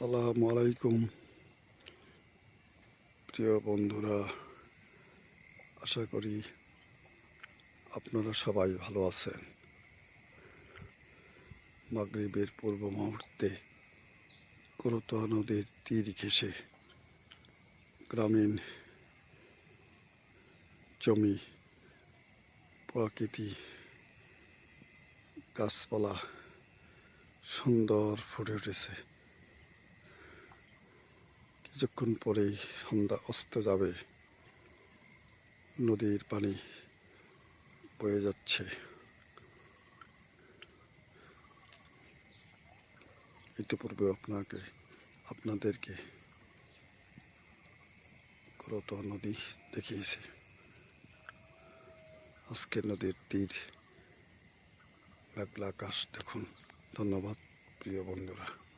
আসসালামু আলাইকুম। প্রিয় বন্ধুরা, আশা করি আপনারা সবাই ভালো আছেন। মাগরিবের পূর্ব মুহূর্তে করতোয়া নদীর তীর ঘেঁষে গ্রামীণ জমি প্রকৃতি গাছপালা সুন্দর ফুটে উঠেছে। কিছুক্ষণ পরেই সন্ধ্যা অস্ত যাবে। নদীর পানি বয়ে যাচ্ছে। ইতিপূর্বে আপনাকে, আপনাদেরকে করতোয়া নদী দেখিয়েছে। আজকে নদীর তীর, মেঘলা আকাশ দেখুন। ধন্যবাদ, প্রিয় বন্ধুরা।